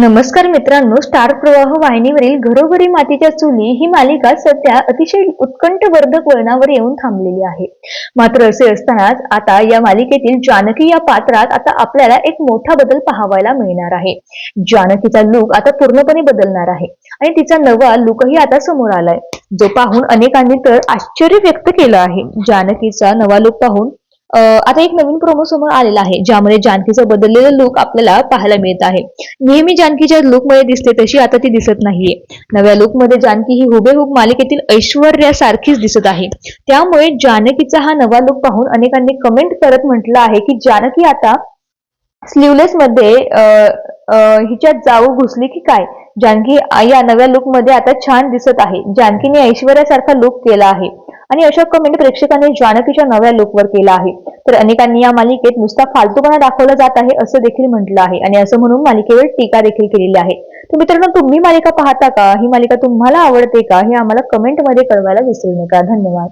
नमस्कार मित्रांनो स्टार प्रवाह वाहिनीवरील घरोघरी मातीच्या चुली ही मालिका सध्या अतिशय उत्कंठवर्धक वळणावर येऊन थांबलेली आहे. मात्र असे असतानाच आता या मालिकेतील जानकी या पात्रात आता आपल्याला एक मोठा बदल पाहावायला मिळणार आहे. जानकीचा लुक आता पूर्णपणे बदलणार आहे आणि तिचा नवा लुकही आता समोर आलाय. जो पाहून अनेकांनी तर आश्चर्य व्यक्त केलं आहे. जानकीचा नवा लुक पाहून आता एक नवीन प्रोमो समोर आलेला आहे ज्यामध्ये जानकीचं बदललेलं लुक आपल्याला पाहायला मिळत आहे. नेहमी जानकीच्या लुकमध्ये दिसते तशी आता ती दिसत नाहीये. नव्या लुकमध्ये जानकी ही हुबेहूब मालिकेतील ऐश्वर्या सारखीच दिसत आहे. त्यामुळे जानकीचा हा नवा लुक पाहून अनेकांनी कमेंट करत म्हटलं आहे की जानकी आता स्लीवलेस मध्ये हिच्यात जाऊ घुसली की काय? जानकी या नव्या लुकमध्ये आता छान दिसत आहे. जानकीने ऐश्वर्यासारखा लुक केला आहे. आणि अशा कमेंट प्रेक्षकांनी जानकीच्या नव्या लुकवर केला आहे. तर अनेकांनी या मालिकेत नुसता फालतूपणा दाखवला जात आहे असं देखील म्हटलं आहे. आणि असं म्हणून मालिकेवर टीका देखील केलेली आहे. तर मित्रांनो तुम्ही मालिका पाहता का? ही मालिका तुम्हाला आवडते का? हे आम्हाला कमेंटमध्ये कळवायला विसरू नका. धन्यवाद.